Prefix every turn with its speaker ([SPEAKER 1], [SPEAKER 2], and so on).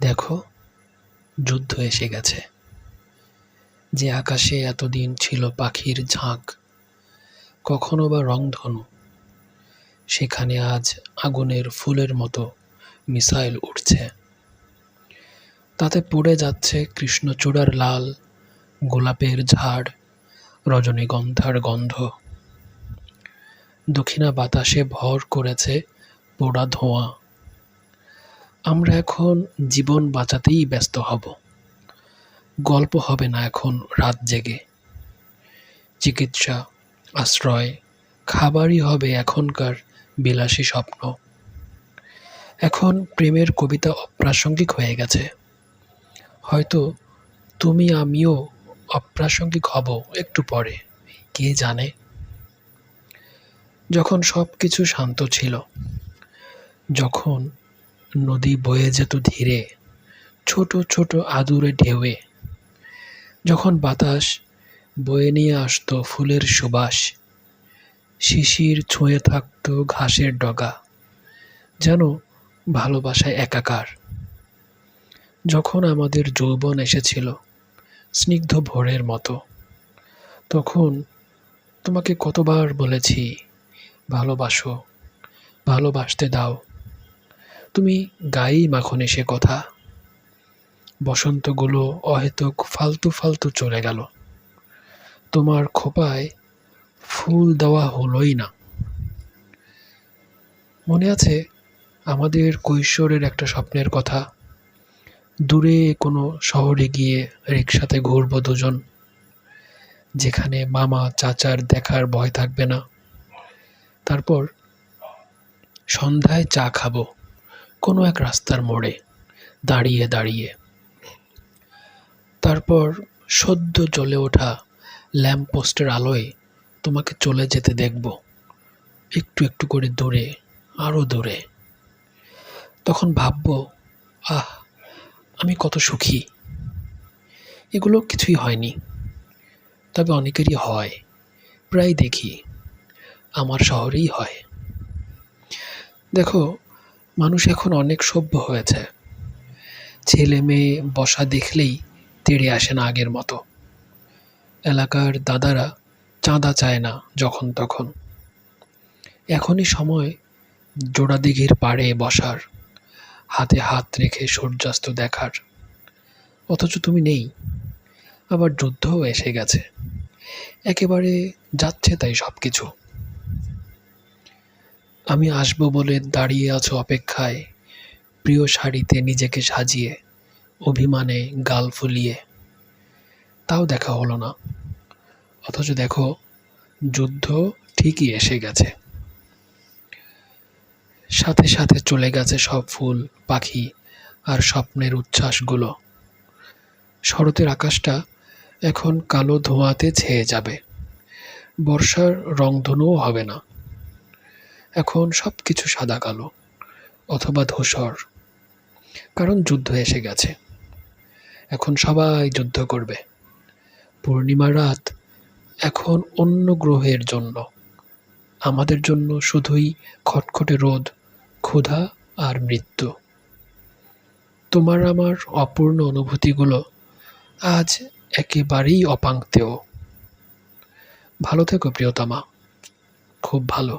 [SPEAKER 1] দেখো, যুদ্ধ এসে গেছে। যে আকাশে এতদিন ছিল পাখির ঝাঁক, কখনো বা রংধনু, সেখানে আজ আগুনের ফুলের মতো মিসাইল উঠছে তাতে পড়ে যাচ্ছে কৃষ্ণচূড়ার লাল, গোলাপের ঝাড়, রজনীগন্ধার গন্ধ। দক্ষিণা বাতাসে ভর করেছে পোড়া ধোঁয়া। আমরা এখন জীবন বাঁচাতেই ব্যস্ত হব। গল্প হবে না এখন রাত জেগে। চিকিৎসা, আশ্রয়, খাবারই হবে এখনকার বিলাসী স্বপ্ন। এখন প্রেমের কবিতা অপ্রাসঙ্গিক হয়ে গেছে। হয়তো তুমি আমিও অপ্রাসঙ্গিক হব একটু পরে, কে জানে? যখন সব কিছু শান্ত ছিল, যখন নদী বয়ে যেত ধীরে, ছোট ছোট আদুরে ঢেউয়ে। যখন বাতাস বয়ে নিয়ে আসতো ফুলের সুবাস, শিশির ছুঁয়ে থাকতো ঘাসের ডগা, যেন ভালোবাসায় একাকার। যখন আমাদের যৌবন এসেছিল স্নিগ্ধ ভোরের মতো, তখন তোমাকে কতবার বলেছি, ভালোবাসো, ভালোবাসতে দাও। তুমি গায়েই মাখন সে কথা। বসন্তগুলো অহেতুক ফালতু ফালতু চলে গেল। তোমার খোপায় ফুল দেওয়া হলোই না। মনে আছে আমাদের কৈশোরের একটা স্বপ্নের কথা। দূরে কোনো শহরে গিয়ে রিক্সাতে ঘুরবো দুজন। যেখানে মামা চাচার দেখার ভয় থাকবে না। তারপর সন্ধ্যায় চা খাব। কোনো এক রাস্তার মোড়ে দাঁড়িয়ে দাঁড়িয়ে। তারপর সদ্য জ্বলে ওঠা ল্যাম্পপোস্টের আলোয় তোমাকে চলে যেতে দেখব। একটু একটু করে দূরে আরও দূরে। তখন ভাবব, আহ, আমি কত সুখী। এগুলো কিছুই হয়নি। তবে অনেকেরই হয়, প্রায় দেখি। আমার শহরেই হয়। দেখো মানুষ এখন অনেক সভ্য হয়েছে। ছেলে মেয়ে বসা দেখলেই তেড়ে আসে না আগের মতো। এলাকার দাদারা চাঁদা চায় না যখন তখন। এখনই সময় জোড়া দিঘির পাড়ে বসার, হাতে হাত রেখে সূর্যাস্ত দেখার। অথচ তুমি নেই, আবার যুদ্ধও এসে গেছে। একেবারে যাচ্ছে তাই সব কিছু আমি আসব বলে দাঁড়িয়ে আছো অপেক্ষায়, প্রিয় শাড়িতে নিজেকে সাজিয়ে, অভিমানে গাল ফুলিয়ে। তাও দেখা হলো না। অথচ দেখো, যুদ্ধ ঠিকই এসে গেছে। সাথে সাথে চলে গেছে সব ফুল, পাখি আর স্বপ্নের উচ্ছ্বাসগুলো। শরতের আকাশটা এখন কালো ধোঁয়াতে ছেয়ে যাবে। বর্ষার রংধনুও হবে না। এখন সব কিছু সাদা কালো, অথবা ধূসর, কারণ যুদ্ধ এসে গেছে। এখন সবাই যুদ্ধ করবে। পূর্ণিমা রাত এখন অন্য গ্রহের জন্য। আমাদের জন্য শুধুই খটখটে রোদ, ক্ষুধা আর মৃত্যু। তোমার আমার অপূর্ণ অনুভূতিগুলো আজ একেবারেই অপাঙ্ক্তেয় ভালো থেকো, প্রিয়তমা। খুব ভালো।